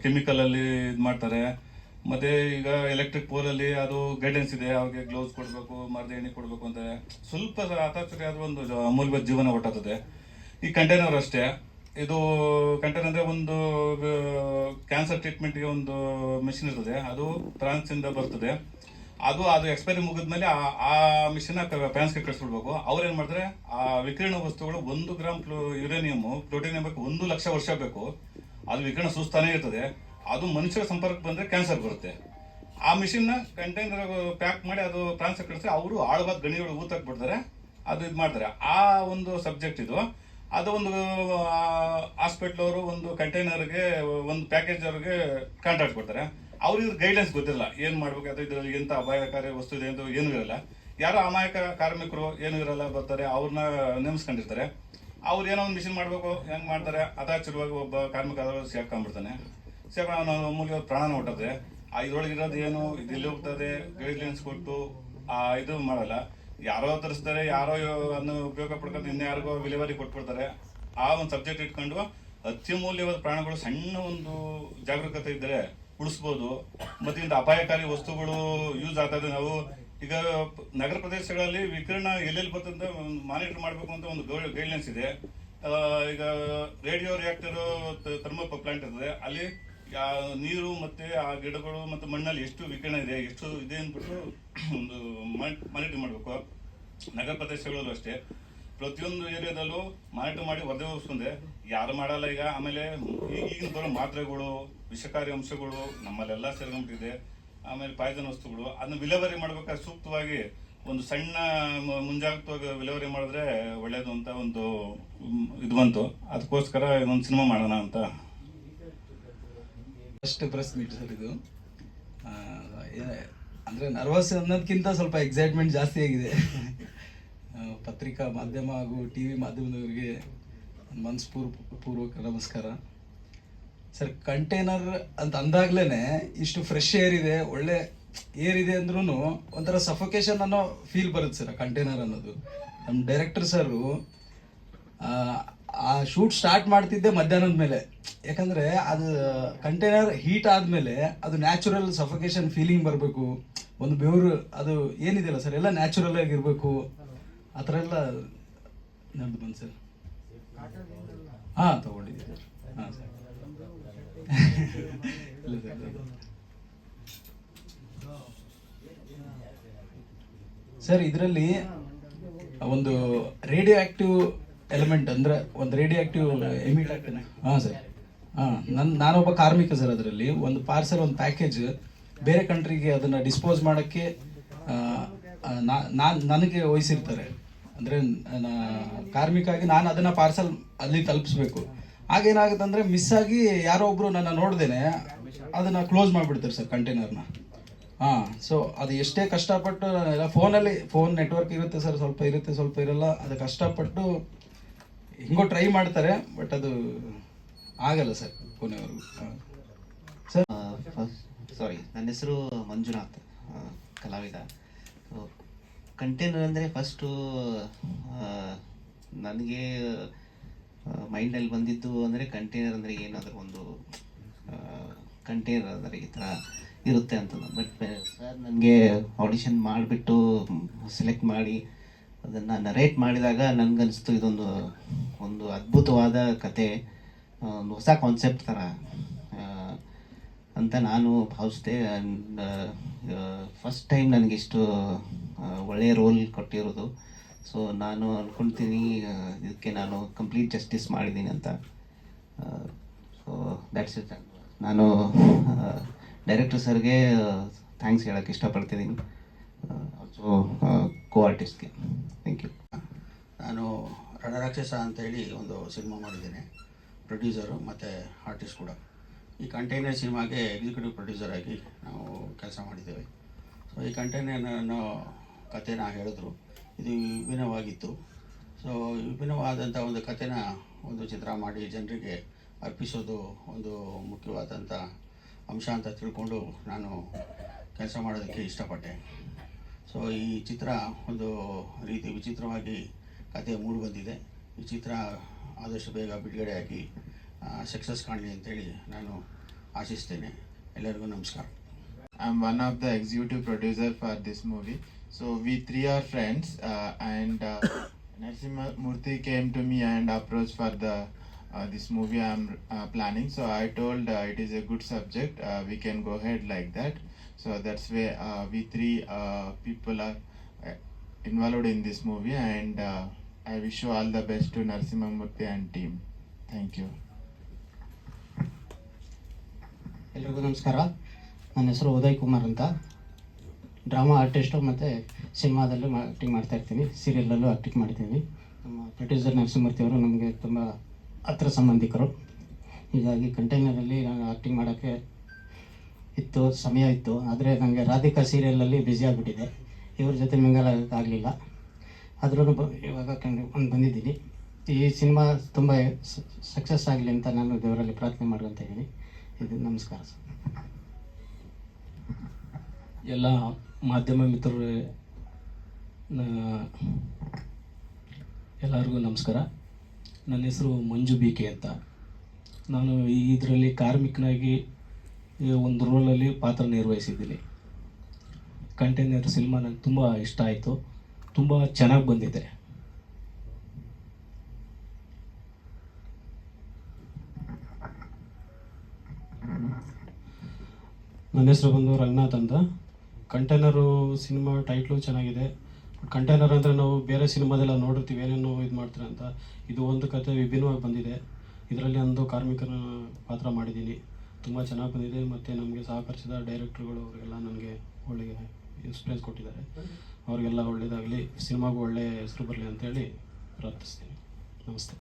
ಕೆಮಿಕಲಲ್ಲಿ ಇದು ಮಾಡ್ತಾರೆ. ಮತ್ತೆ ಈಗ ಎಲೆಕ್ಟ್ರಿಕ್ ಪೋಲಲ್ಲಿ ಅದು ಗೈಡೆನ್ಸ್ ಇದೆ. ಅವ್ರಿಗೆ ಗ್ಲೌಸ್ ಕೊಡಬೇಕು, ಮರದ ಎಣ್ಣೆ ಕೊಡಬೇಕು ಅಂತ. ಸ್ವಲ್ಪ ಅತಾಚುರಿ ಆದ್ರೂ ಒಂದು ಅಮೂಲ್ಯ ಜೀವನ ಒಟ್ಟಾಗ್ತದೆ ಈ ಕಂಟೈನರ್ ಅಷ್ಟೇ. ಇದು ಕಂಟೈನರ್ ಅಂದ್ರೆ ಒಂದು ಕ್ಯಾನ್ಸರ್ ಟ್ರೀಟ್ಮೆಂಟ್ಗೆ ಒಂದು ಮಿಷಿನ್ ಇರ್ತದೆ. ಅದು ಫ್ರಾನ್ಸಿಂದ ಬರ್ತದೆ. ಅದು ಅದು ಎಕ್ಸ್ಪೈರಿ ಮುಗಿದ್ಮೇಲೆ ಆ- ಆ ಫ್ಯಾನ್ಸ್ಗೆ ಕಳಿಸ್ಬಿಡ್ಬೇಕು. ಅವ್ರು ಏನ್ ಮಾಡ್ತಾರೆ? ಆ ವಿಕಿರಣ ವಸ್ತುಗಳು ಒಂದು ಗ್ರಾಮ್ ಯುರೇನಿಯಂ ಪ್ರೋಟೀನಿಯಂ ಬೇಕು ಒಂದು ಲಕ್ಷ ವರ್ಷ ಬೇಕು. ಅದು ವಿಕಿರಣ ಸೂಸ್ತಾನೆ ಇರ್ತದೆ. ಅದು ಮನುಷ್ಯರ ಸಂಪರ್ಕ ಬಂದ್ರೆ ಕ್ಯಾನ್ಸರ್ ಬರುತ್ತೆ. ಆ ಮಿಷಿನ್ನ ಕಂಟೈನರ್ ಪ್ಯಾಕ್ ಮಾಡಿ ಅದು ಫ್ರಾನ್ಸ್ ಕಳಿಸಿದ್ರೆ ಅವರು ಆಳವಾದ ಗಣಿಗಳು ಊತಕ್ಕೆ ಬಿಡ್ತಾರೆ. ಅದು ಇದು ಮಾಡ್ತಾರೆ. ಆ ಒಂದು ಸಬ್ಜೆಕ್ಟ್ ಇದು. ಅದು ಒಂದು ಹಾಸ್ಪಿಟ್ಲ್ ಅವರು ಒಂದು ಕಂಟೈನರ್ಗೆ ಒಂದು ಪ್ಯಾಕೇಜ್ ಅವ್ರಿಗೆ ಕಾಂಟ್ರಾಕ್ಟ್ ಕೊಡ್ತಾರೆ. ಅವ್ರಿಗೆ ಗೈಡ್ಲೈನ್ಸ್ ಗೊತ್ತಿಲ್ಲ ಏನು ಮಾಡ್ಬೇಕು, ಅದು ಇದ್ರಲ್ಲಿ ಎಂತ ಅಪಾಯಕಾರಿ ವಸ್ತು ಇದೆ ಅಂತ ಏನು ಇರಲ್ಲ. ಯಾರೋ ಅಮಾಯಕ ಕಾರ್ಮಿಕರು ಏನು ಇರಲ್ಲ ಬರ್ತಾರೆ ಅವ್ರನ್ನ ನೇಮಿಸ್ಕೊಂಡಿರ್ತಾರೆ. ಅವ್ರು ಏನೋ ಒಂದು ಮಿಷಿನ್ ಮಾಡಬೇಕು, ಹೆಂಗೆ ಮಾಡ್ತಾರೆ ಅದಾಚಿರುವಾಗ ಒಬ್ಬ ಕಾರ್ಮಿಕ ಸೇರ್ಕೊಂಡ್ಬಿಡ್ತಾನೆ. ಸೇರ್ಕೊಂಡು ಅವನು ಅಮೂಲ್ಯ ಪ್ರಾಣ ಹೊಟ್ಟದೆ ಆ ಇರೋದು ಏನು ಇದೆಲ್ಲಿ ಹೋಗ್ತದೆ ಗೈಡ್ಲೈನ್ಸ್ ಕೊಟ್ಟು, ಆ ಇದು ಮಾಡಲ್ಲ. ಯಾರೋ ತರಿಸ್ತಾರೆ, ಯಾರೋ ಅನ್ನು ಉಪಯೋಗ ಪಡ್ಕೊಂಡು ಇನ್ಯಾರಿಗೋ ವಿಲೇವರಿ ಕೊಟ್ಬಿಡ್ತಾರೆ. ಆ ಒಂದು ಸಬ್ಜೆಕ್ಟ್ ಇಟ್ಕೊಂಡು ಅತ್ಯಮೂಲ್ಯವಾದ ಪ್ರಾಣಗಳು ಸಣ್ಣ ಒಂದು ಜಾಗರೂಕತೆ ಇದ್ದರೆ ಉಳಿಸ್ಬೋದು. ಮತ್ತು ಇಂಥ ಅಪಾಯಕಾರಿ ವಸ್ತುಗಳು ಯೂಸ್ ಆಗ್ತದೆ. ನಾವು ಈಗ ನಗರ ಪ್ರದೇಶಗಳಲ್ಲಿ ವಿಕಿರಣ ಎಲ್ಲೆಲ್ಲಿ ಬರ್ತದೆ ಮಾನಿಟರ್ ಮಾಡಬೇಕು ಅಂತ ಒಂದು ಗೈಡ್ಲೈನ್ಸ್ ಇದೆ. ಈಗ ರೇಡಿಯೋ ರಿಯಾಕ್ಟರ್ ಥರ್ಮಲ್ ಪ್ಲಾಂಟ್ ಇರ್ತದೆ. ಅಲ್ಲಿ ನೀರು ಮತ್ತೆ ಆ ಗಿಡಗಳು ಮತ್ತು ಮಣ್ಣಲ್ಲಿ ಎಷ್ಟು ವಿಕಿರಣ ಇದೆ, ಎಷ್ಟು ಇದೆ ಅಂದ್ಬಿಟ್ಟು ಒಂದು ಮಾನಿಟರ್ ಮಾಡಬೇಕು. ನಗರ ಪ್ರದೇಶಗಳಲ್ಲೂ ಅಷ್ಟೇ. ಪ್ರತಿಯೊಂದು ಏರಿಯಾದಲ್ಲೂ ಮಾನಿಟರ್ ಮಾಡಿ ವರದಿ ಹೋಗಿಸ್ಕೊಂಡೆ ಯಾರು ಮಾಡಲ್ಲ ಈಗ? ಆಮೇಲೆ ಈಗಿನ ಬರೋ ಮಾತ್ರೆಗಳು, ವಿಷಕಾರಿ ಅಂಶಗಳು ನಮ್ಮಲ್ಲೆಲ್ಲ ಸೇರ್ಕೊಂಡ್ಬಿಟ್ಟಿದೆ. ಆಮೇಲೆ ಪಾಯ್ಸನ್ ವಸ್ತುಗಳು. ಅದನ್ನ ವಿಲೇವರಿ ಮಾಡ್ಬೇಕಾದ್ರೆ ಸೂಕ್ತವಾಗಿ ಒಂದು ಸಣ್ಣ ಮುಂಜಾಗ್ರತವಾಗಿ ವಿಲೇವರಿ ಮಾಡಿದ್ರೆ ಒಳ್ಳೇದು ಅಂತ ಒಂದು ಇದು ಬಂತು. ಅದಕ್ಕೋಸ್ಕರ ಇನ್ನೊಂದು ಸಿನಿಮಾ ಮಾಡೋಣ ಅಂತ. ಫಸ್ಟ್ ಪ್ರೆಸ್ ಮೀಟ್ ಸರ್ ಇದು. ಅಂದರೆ ಅಂದ್ರೆ ನರ್ವಸ್ ಅನ್ನೋದಕ್ಕಿಂತ ಸ್ವಲ್ಪ ಎಕ್ಸೈಟ್ಮೆಂಟ್ ಜಾಸ್ತಿ ಆಗಿದೆ. ಪತ್ರಿಕಾ ಮಾಧ್ಯಮ ಹಾಗೂ ಟಿ ವಿ ಮಾಧ್ಯಮದವರಿಗೆ ಮನಸ್ಪೂರ್ ಪೂರ್ವಕ ನಮಸ್ಕಾರ. ಸರ್ ಕಂಟೈನರ್ ಅಂತ ಅಂದಾಗ್ಲೇನೆ ಇಷ್ಟು ಫ್ರೆಶ್ ಏರ್ ಇದೆ, ಒಳ್ಳೆ ಏರ್ ಇದೆ ಅಂದ್ರೂ ಒಂಥರ ಸಫೋಕೇಶನ್ ಅನ್ನೋ ಫೀಲ್ ಬರುತ್ತೆ ಸರ್ ಕಂಟೈನರ್ ಅನ್ನೋದು. ನಮ್ಮ ಡೈರೆಕ್ಟರ್ ಸರು, ಆ ಶೂಟ್ ಸ್ಟಾರ್ಟ್ ಮಾಡ್ತಿದ್ದೆ ಮಧ್ಯಾಹ್ನದ ಮೇಲೆ. ಯಾಕಂದ್ರೆ ಅದು ಕಂಟೈನರ್ ಹೀಟ್ ಆದ್ಮೇಲೆ ಅದು ನ್ಯಾಚುರಲ್ ಸಫೋಕೇಶನ್ ಫೀಲಿಂಗ್ ಬರಬೇಕು. ಒಂದು ಬೆವರು, ಅದು ಏನಿದೆಯಲ್ಲ ಸರ್, ಎಲ್ಲ ನ್ಯಾಚುರಲ್ ಆಗಿರ್ಬೇಕು. ಆ ಥರ ಎಲ್ಲ ನಡೆದು ಬಂದು ಸರ್. ಹಾಂ ತೊಗೊಂಡಿದ್ದೀವಿ ಸರ್. ಹಾಂ, ಸರ್. ಸರ್ ಇದರಲ್ಲಿ ಒಂದು ರೇಡಿಯೋ ಆಕ್ಟಿವ್ ಎಲಿಮೆಂಟ್ ಅಂದ್ರೆ ಒಂದು ರೇಡಿಯೋ ಆಕ್ಟಿವ್ ಎಮಿಟ್ ಆಗ್ತಾನೆ. ಹಾಂ ಸರ್ ಹಾಂ ನನ್ನ ನಾನೊಬ್ಬ ಕಾರ್ಮಿಕ ಸರ್ ಅದರಲ್ಲಿ. ಒಂದು ಪಾರ್ಸೆಲ್ ಒಂದು ಪ್ಯಾಕೇಜ್ ಬೇರೆ ಕಂಟ್ರಿಗೆ ಅದನ್ನು ಡಿಸ್ಪೋಸ್ ಮಾಡೋಕ್ಕೆ ನಾನು, ನನಗೆ ವಹಿಸಿರ್ತಾರೆ. ಅಂದರೆ ಕಾರ್ಮಿಕ ಆಗಿ ನಾನು ಅದನ್ನು ಪಾರ್ಸೆಲ್ ಅಲ್ಲಿ ತಲುಪಿಸ್ಬೇಕು. ಆಗೇನಾಗುತ್ತೆ ಅಂದರೆ ಮಿಸ್ ಆಗಿ ಯಾರೋ ಒಬ್ಬರು ನನ್ನ ನೋಡ್ದೇನೆ, ಅದನ್ನು ಕ್ಲೋಸ್ ಮಾಡಿಬಿಡ್ತಾರೆ ಸರ್ ಕಂಟೈನರ್ನ ಹಾಂ ಸೊ ಅದು ಎಷ್ಟೇ ಕಷ್ಟಪಟ್ಟು, ಎಲ್ಲ ಫೋನಲ್ಲಿ ಫೋನ್ ನೆಟ್ವರ್ಕ್ ಇರುತ್ತೆ ಸರ್, ಸ್ವಲ್ಪ ಇರುತ್ತೆ, ಸ್ವಲ್ಪ ಇರಲ್ಲ, ಅದು ಕಷ್ಟಪಟ್ಟು ಹಿಂಗೋ ಟ್ರೈ ಮಾಡ್ತಾರೆ ಬಟ್ ಅದು ಆಗಲ್ಲ ಸರ್ ಕೊನೆವರೆಗೂ. ಸರ್ ಸಾರಿ ನನ್ನ ಹೆಸರು ಮಂಜುನಾಥ್ ಕಲಾವಿದ. ಕಂಟೈನರ್ ಅಂದರೆ ಫಸ್ಟು ನನಗೆ ಮೈಂಡಲ್ಲಿ ಬಂದಿದ್ದು ಅಂದರೆ ಕಂಟೈನರ್ ಅಂದರೆ ಏನಾದರೂ ಒಂದು ಕಂಟೈನರ್ ಅಂದರೆ ಈ ಥರ ಇರುತ್ತೆ ಅಂತ ಬಟ್ ಸರ್ ನನಗೆ ಆಡಿಷನ್ ಮಾಡಿಬಿಟ್ಟು ಸೆಲೆಕ್ಟ್ ಮಾಡಿ ಅದನ್ನು ನರೇಟ್ ಮಾಡಿದಾಗ ನನಗನ್ನಿಸ್ತು ಇದೊಂದು, ಒಂದು ಅದ್ಭುತವಾದ ಕತೆ ಒಂದು ಹೊಸ ಕಾನ್ಸೆಪ್ಟ್ ಥರ. ಅಂತ ನಾನು ಭಾವಿಸಿದೆ. ಆ್ಯಂಡ್ ಫಸ್ಟ್ ಟೈಮ್ ನನಗಿಷ್ಟು ಒಳ್ಳೆಯ ರೋಲ್ ಕೊಟ್ಟಿರೋದು. ಸೊ ನಾನು ಅಂದ್ಕೊಳ್ತೀನಿ ಇದಕ್ಕೆ ನಾನು ಕಂಪ್ಲೀಟ್ ಜಸ್ಟಿಸ್ ಮಾಡಿದ್ದೀನಿ ಅಂತ. ಸೊ ದ್ಯಾಟ್ಸ್ ಇಟ್ ನಾನು ಡೈರೆಕ್ಟರ್ ಸರ್ಗೆ ಥ್ಯಾಂಕ್ಸ್ ಹೇಳೋಕ್ಕೆ ಇಷ್ಟಪಡ್ತಿದ್ದೀನಿ ಆಲ್ಸೋ ಕೋ ಆರ್ಟಿಸ್ಟ್ಗೆ ಥ್ಯಾಂಕ್ ಯು ನಾನು ರಣರಾಕ್ಷಸ ಅಂತೇಳಿ ಒಂದು ಸಿನಿಮಾ ಮಾಡಿದ್ದೇನೆ. ಪ್ರೊಡ್ಯೂಸರು ಮತ್ತು ಆರ್ಟಿಸ್ಟ್ ಕೂಡ. ಈ ಕಂಟೈನರ್ ಸಿನಿಮಾಗೆ ಎಕ್ಸಿಕ್ಯೂಟಿವ್ ಪ್ರೊಡ್ಯೂಸರ್ ಆಗಿ ನಾವು ಕೆಲಸ ಮಾಡಿದ್ದೇವೆ. ಸೊ ಈ ಕಂಟೈನರ್ನ ಕಥೆನ ಹೇಳಿದ್ರು. ಇದು ವಿಭಿನ್ನವಾಗಿತ್ತು. ಸೊ ವಿಭಿನ್ನವಾದಂಥ ಒಂದು ಕಥೆನ ಒಂದು ಚಿತ್ರ ಮಾಡಿ ಜನರಿಗೆ ಅರ್ಪಿಸೋದು ಒಂದು ಮುಖ್ಯವಾದಂಥ ಅಂಶ ಅಂತ ತಿಳ್ಕೊಂಡು ನಾನು ಕೆಲಸ ಮಾಡೋದಕ್ಕೆ ಇಷ್ಟಪಟ್ಟೆ. ಸೊ ಈ ಚಿತ್ರ ಒಂದು ರೀತಿ ವಿಚಿತ್ರವಾಗಿ ಕತೆ ಮೂಡಿಬಂದಿದೆ ಈ ಚಿತ್ರ ಆದಷ್ಟು ಬೇಗ ಬಿಡುಗಡೆಯಾಗಿ ಸಕ್ಸಸ್ ಕಾಣಲಿ ಅಂತೇಳಿ ನಾನು ಆಶಿಸ್ತೇನೆ. ಎಲ್ಲರಿಗೂ ನಮಸ್ಕಾರ. I am one of the executive producer for this movie. So we three are friends, uh, and uh, Narasimha Murthy came to me and approached for the uh, this movie I'm uh, planning. So I told uh, it is a good subject. Uh, we can go ahead like that. So that's why uh, we three uh, people are uh, involved in this movie, and uh, I wish you all the best to Narasimha Murthy and team. Thank you. ಎಲ್ರಿಗೂ ನಮಸ್ಕಾರ ನನ್ನ ಹೆಸರು ಉದಯ್ ಕುಮಾರ್ ಅಂತ drama artist ಮತ್ತು ಸಿನಿಮಾದಲ್ಲೂ acting ಮಾಡ್ತಾ ಇರ್ತೀನಿ. ಸೀರಿಯಲಲ್ಲೂ acting ಮಾಡ್ತೀನಿ. ನಮ್ಮ ಪ್ರೊಡ್ಯೂಸರ್ ನರಸಿಂಹಮೂರ್ತಿ ಅವರು ನಮಗೆ ತುಂಬ ಹತ್ರ ಸಂಬಂಧಿಕರು. ಹೀಗಾಗಿ ಕಂಟೈನರಲ್ಲಿ ನಾನು ಆ್ಯಕ್ಟಿಂಗ್ ಮಾಡೋಕ್ಕೆ ಇತ್ತು, ಸಮಯ ಇತ್ತು. ಆದರೆ ನನಗೆ ರಾಧಿಕಾ ಸೀರಿಯಲಲ್ಲಿ ಬ್ಯುಸಿ ಆಗಿಬಿಟ್ಟಿದೆ. ಇವ್ರ ಜೊತೆ ಆಗಲಿಲ್ಲ. ಆದ್ರೂ ಇವಾಗ ಕಂಡು, ಒಂದು ಬಂದಿದ್ದೀನಿ. ಈ ಸಿನಿಮಾ ತುಂಬ ಸಕ್ಸಸ್ ಆಗಲಿ ಅಂತ ನಾನು ದೇವರಲ್ಲಿ ಪ್ರಾರ್ಥನೆ ಮಾಡ್ಕೊತಾ ಇದ್ದೀನಿ. ಇದು ನಮಸ್ಕಾರ ಸರ್. ಎಲ್ಲ ಮಾಧ್ಯಮ ಮಿತ್ರರು ಎಲ್ಲರಿಗೂ ನಮಸ್ಕಾರ. ನನ್ನ ಹೆಸರು ಮಂಜು ಬಿ ಕೆ ಅಂತ. ನಾನು ಇದರಲ್ಲಿ ಕಾರ್ಮಿಕನಾಗಿ ಒಂದು ರೋಲಲ್ಲಿ ಪಾತ್ರ ನಿರ್ವಹಿಸಿದ್ದೀನಿ. ಕಂಟೈನರ್ ಸಿನಿಮಾ ನನಗೆ ತುಂಬ ಇಷ್ಟ ಆಯಿತು. ತುಂಬ ಚೆನ್ನಾಗಿ ಬಂದಿದೆ. ನನ್ನ ಹೆಸರು ಬಂದು ರಂಗನಾಥ್ ಅಂತ. ಕಂಟೈನರು ಸಿನಿಮಾ ಟೈಟ್ಲು ಚೆನ್ನಾಗಿದೆ. ಕಂಟೈನರ್ ಅಂದರೆ ನಾವು ಬೇರೆ ಸಿನಿಮಾದೆಲ್ಲ ನೋಡಿರ್ತೀವಿ, ಏನೇನು ಇದು ಮಾಡ್ತಾರೆ ಅಂತ. ಇದು ಒಂದು ಕತೆ ವಿಭಿನ್ನವಾಗಿ ಬಂದಿದೆ. ಇದರಲ್ಲಿ ಒಂದು ಕಾರ್ಮಿಕರ ಪಾತ್ರ ಮಾಡಿದ್ದೀನಿ. ತುಂಬ ಚೆನ್ನಾಗಿ ಬಂದಿದೆ ಮತ್ತು ನಮಗೆ ಸಹಕರಿಸಿದ ಡೈರೆಕ್ಟ್ರುಗಳು ಅವರಿಗೆಲ್ಲ ನನಗೆ ಒಳ್ಳೆಯ ಎಕ್ಸ್ಪೀರಿಯನ್ಸ್ ಕೊಟ್ಟಿದ್ದಾರೆ. ಅವರಿಗೆಲ್ಲ ಒಳ್ಳೆಯದಾಗಲಿ ಸಿನಿಮಾಗೂ ಒಳ್ಳೆಯ ಹೆಸರು ಬರಲಿ ಅಂತೇಳಿ ಪ್ರಾರ್ಥಿಸ್ತೀನಿ. ನಮಸ್ತೆ.